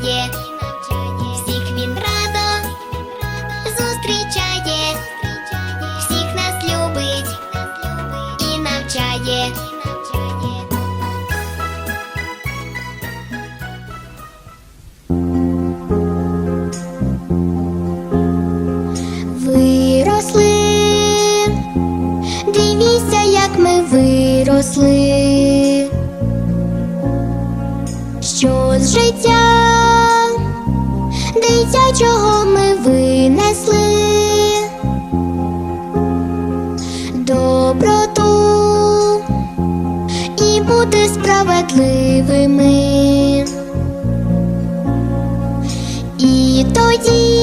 навчає, всіх він радо зустрічає, всіх нас любить і навчає. Виросли, дивіться, як ми виросли, дитячого ми винесли, доброту і бути справедливими. І тоді